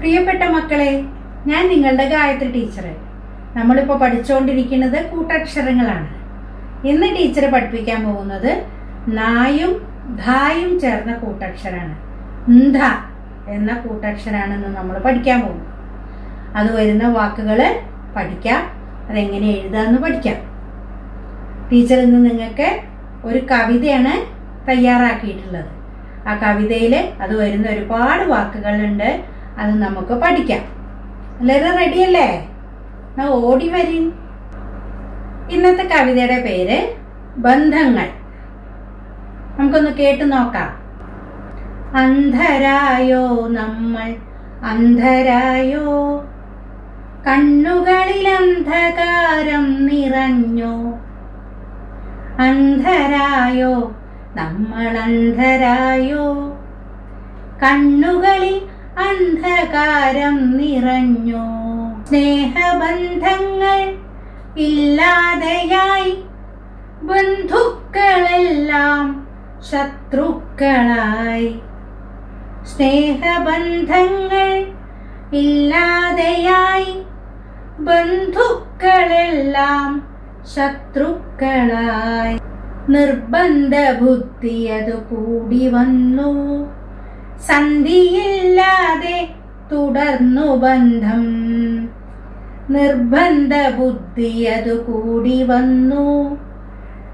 പ്രിയപ്പെട്ട മക്കളെ ഞാൻ നിങ്ങളുടെ ഗായത്രി ടീച്ചർ നമ്മളിപ്പോൾ പഠിച്ചുകൊണ്ടിരിക്കുന്നത് കൂട്ടക്ഷരങ്ങളാണ്. ഇന്ന് ടീച്ചർ പഠിപ്പിക്കാൻ പോകുന്നത് നായും ധായും ചേർന്ന കൂട്ടക്ഷരാണ്. ന്ധ എന്ന കൂട്ടക്ഷരാണ് ഇന്ന് നമ്മൾ പഠിക്കാൻ പോകും അത് വരുന്ന വാക്കുകൾ പഠിക്കാം അതെങ്ങനെ എഴുതാമെന്ന് പഠിക്കാം. ടീച്ചർ ഇന്ന് നിങ്ങൾക്ക് ഒരു കവിതയാണ് തയ്യാറാക്കിയിട്ടുള്ളത്. ആ കവിതയിൽ അത് വരുന്ന ഒരുപാട് വാക്കുകളുണ്ട്. അത് നമുക്ക് പഠിക്കാം. എല്ലാവരും റെഡിയല്ലേ എന്നാ ഓടി വരും ഇന്നത്തെ കവിതയുടെ പേര് ബന്ധങ്ങൾ. നമുക്കൊന്ന് കേട്ടു നോക്കാം. അന്ധരായോ നമ്മൾ? അന്ധരായോ? കണ്ണുകളിൽ അന്ധകാരം നിറഞ്ഞോ. അന്ധരായോ? നമ്മൾ അന്ധരായോ? കണ്ണുകളിൽ അന്ധകാരം നിറഞ്ഞു. സ്നേഹബന്ധങ്ങൾ ഇല്ലാതെയായി. ബന്ധുക്കളെല്ലാം ശത്രുക്കളായി. സ്നേഹബന്ധങ്ങൾ ഇല്ലാതെയായി. ബന്ധുക്കളെല്ലാം ശത്രുക്കളായി. നിർബന്ധ ബുദ്ധിയതു കൂടി വന്നു. സന്ധിയില്ലാതെ തുടർന്നു ബന്ധം. നിർബന്ധ ബുദ്ധിയതു കൂടി വന്നു.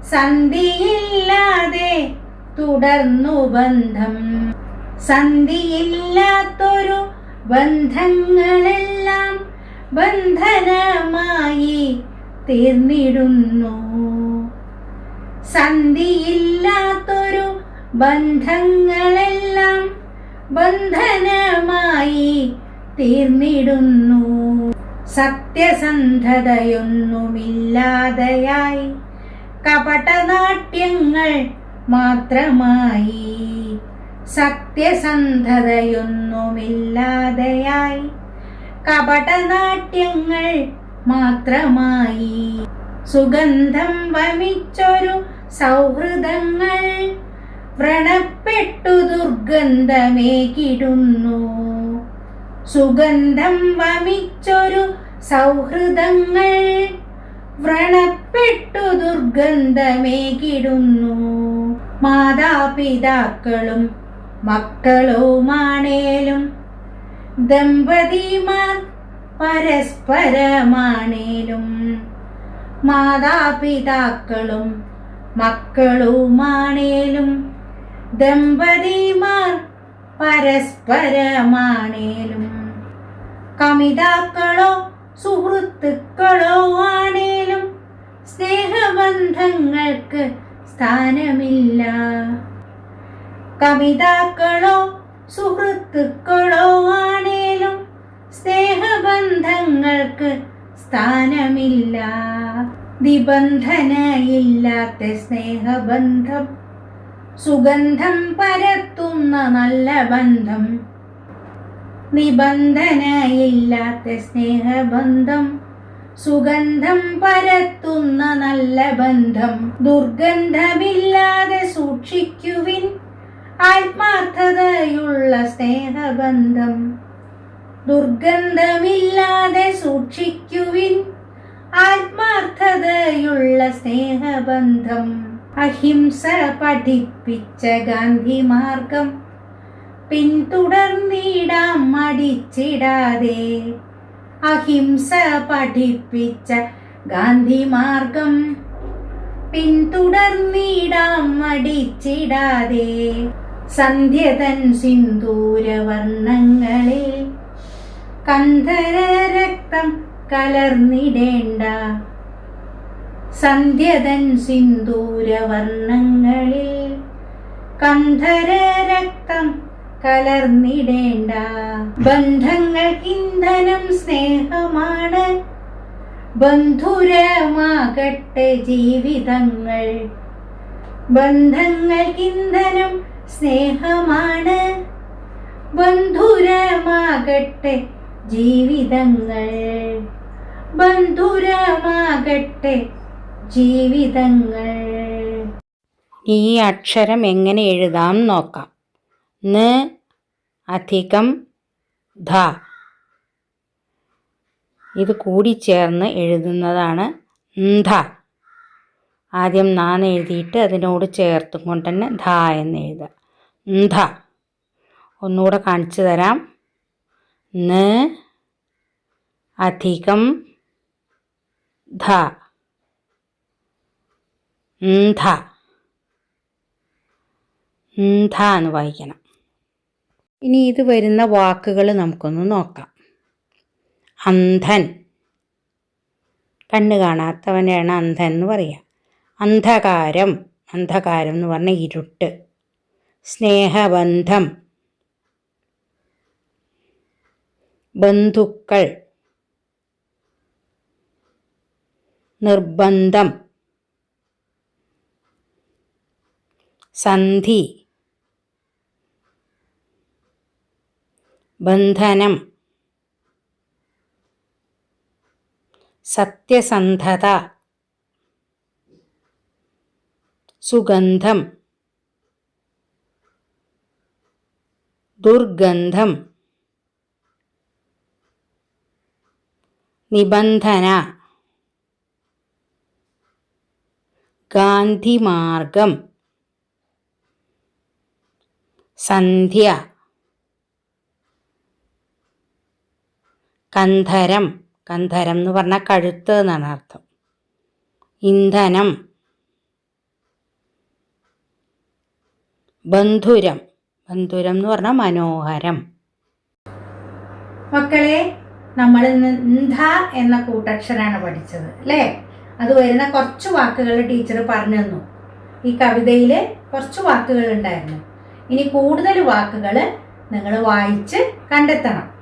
സന്ധിയില്ലാതെ തുടർന്നു ബന്ധം. സന്ധിയില്ലാത്തൊരു ബന്ധങ്ങളെല്ലാം ബന്ധനമായി തീർന്നിടുന്നു. സന്ധിയില്ലാത്തൊരു ബന്ധങ്ങളെല്ലാം ബന്ധനമായി തീർന്നിടുന്നു. സത്യസന്ധതയൊന്നുമില്ലാതെയായി കപടനാട്യങ്ങൾ മാത്രമായി സത്യസന്ധതയൊന്നുമില്ലാതെയായി കപടനാട്യങ്ങൾ മാത്രമായി. സുഗന്ധം വമിച്ചൊരു സൗഹൃദങ്ങൾ വ്രണപ്പെട്ടു ദുർഗന്ധമേകിടുന്നു സുഗന്ധം വമിച്ചൊരു സൗഹൃദങ്ങൾ വ്രണപ്പെട്ടു ദുർഗന്ധമേകിടുന്നു മാതാപിതാക്കളും മക്കളുമാണേലും ദമ്പതിമാർ പരസ്പരമാണേലും മാതാപിതാക്കളും മക്കളുമാണേലും ദമ്പതിമാർ പരസ്പരമാണേലും. കമിതാക്കളോ സുഹൃത്തുക്കളോ ആണേലും സ്നേഹബന്ധങ്ങൾക്ക് സ്ഥാനമില്ല. കവിതാക്കളോ സുഹൃത്തുക്കളോ ആണേലും സ്നേഹബന്ധങ്ങൾക്ക് സ്ഥാനമില്ല. നിബന്ധനയില്ലാത്ത സ്നേഹബന്ധം സുഗന്ധം പരത്തുന്ന നല്ല ബന്ധം. നിബന്ധനയില്ലാത്ത സ്നേഹബന്ധം. സുഗന്ധം പരത്തുന്ന നല്ല ബന്ധം. ദുർഗന്ധമില്ലാതെ സൂക്ഷിക്കുവിൻ ആത്മാർത്ഥതയുള്ള സ്നേഹബന്ധം. ദുർഗന്ധമില്ലാതെ സൂക്ഷിക്കുവിൻ ആത്മാർത്ഥതയുള്ള സ്നേഹബന്ധം. അഹിംസ പഠിപ്പിച്ച ഗാന്ധി മാർഗം പിന്തുടർന്നിടാം മടിച്ചിടാതെ. അഹിംസ പഠിപ്പിച്ച ഗാന്ധി മാർഗം പിന്തുടർന്നിടാം മടിച്ചിടാതെ. സന്ധ്യതൻ സിന്ദൂരവർണങ്ങളിൽ കന്ധര രക്തം കലർന്നിടേണ്ട സന്ധ്യതൻ സിന്ദൂരവർണങ്ങളിൽ കന്ധര രക്തം കലർന്നിടേണ്ട. ബന്ധങ്ങൾ ഇന്ധനം സ്നേഹമാണ്. ബന്ധുരമാകട്ടെ ജീവിതങ്ങൾ. ബന്ധങ്ങൾ ഇന്ധനം സ്നേഹമാണ്. ബന്ധുരമാകട്ടെ ജീവിതങ്ങൾ. ബന്ധുരമാകട്ടെ ജീവിതങ്ങൾ. ഈ അക്ഷരം എങ്ങനെ എഴുതാം നോക്കാം. ന അധികം ധ. ഇത് കൂടി ചേർന്ന് എഴുതുന്നതാണ് ന്ധ. ആദ്യം നാന്ന് എഴുതിയിട്ട് അതിനോട് ചേർത്തും കൊണ്ട് തന്നെ ധ എന്ന് എഴുതുക. ധ ഒന്നുകൂടെ കാണിച്ചു തരാം. ന് അധികം ധ. ന്ധ ന്ധ എന്ന് വായിക്കണം. ഇനി ഇത് വരുന്ന വാക്കുകൾ നമുക്കൊന്ന് നോക്കാം. അന്ധൻ. കണ്ണ് കാണാത്തവനെയാണ് അന്ധൻ എന്ന് പറയുക അന്ധകാരം. അന്ധകാരം എന്ന് പറഞ്ഞാൽ ഇരുട്ട്. സ്നേഹബന്ധം. ബന്ധുക്കൾ. നിർബന്ധം. സന്ധി. ബന്ധനം. സത്യസന്ധത. സുഗന്ധം. ദുർഗന്ധം. നിബന്ധന. ഗാന്ധിമാർഗം. സന്ധ്യ. കന്ധരം. കന്ധരം എന്ന് പറഞ്ഞാൽ കഴുത്ത് എന്നാണ് അർത്ഥം. ഇന്ധനം. ബന്ധുരം. ബന്ധുരം എന്ന് പറഞ്ഞാൽ മനോഹരം. മക്കളെ നമ്മൾ നിന്ധ എന്ന കൂട്ടക്ഷരാണ് പഠിച്ചത് അല്ലേ? അത് വരുന്ന കുറച്ച് വാക്കുകൾ ടീച്ചർ പറഞ്ഞു തന്നു. ഈ കവിതയിൽ കുറച്ച് വാക്കുകൾ ഉണ്ടായിരുന്നു. ഇനി കൂടുതൽ വാക്കുകൾ നിങ്ങൾ വായിച്ച് കണ്ടെത്തണം.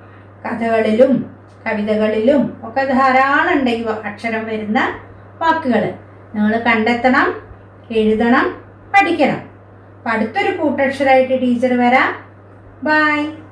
കഥകളിലും കവിതകളിലും ഒക്കെ ധാരാളം ഉണ്ട് ഈ അക്ഷരം വരുന്ന വാക്കുകൾ നിങ്ങൾ കണ്ടെത്തണം എഴുതണം പഠിക്കണം. അപ്പം അടുത്തൊരു കൂട്ടക്ഷരമായിട്ട് ടീച്ചർ വരാം. ബായ്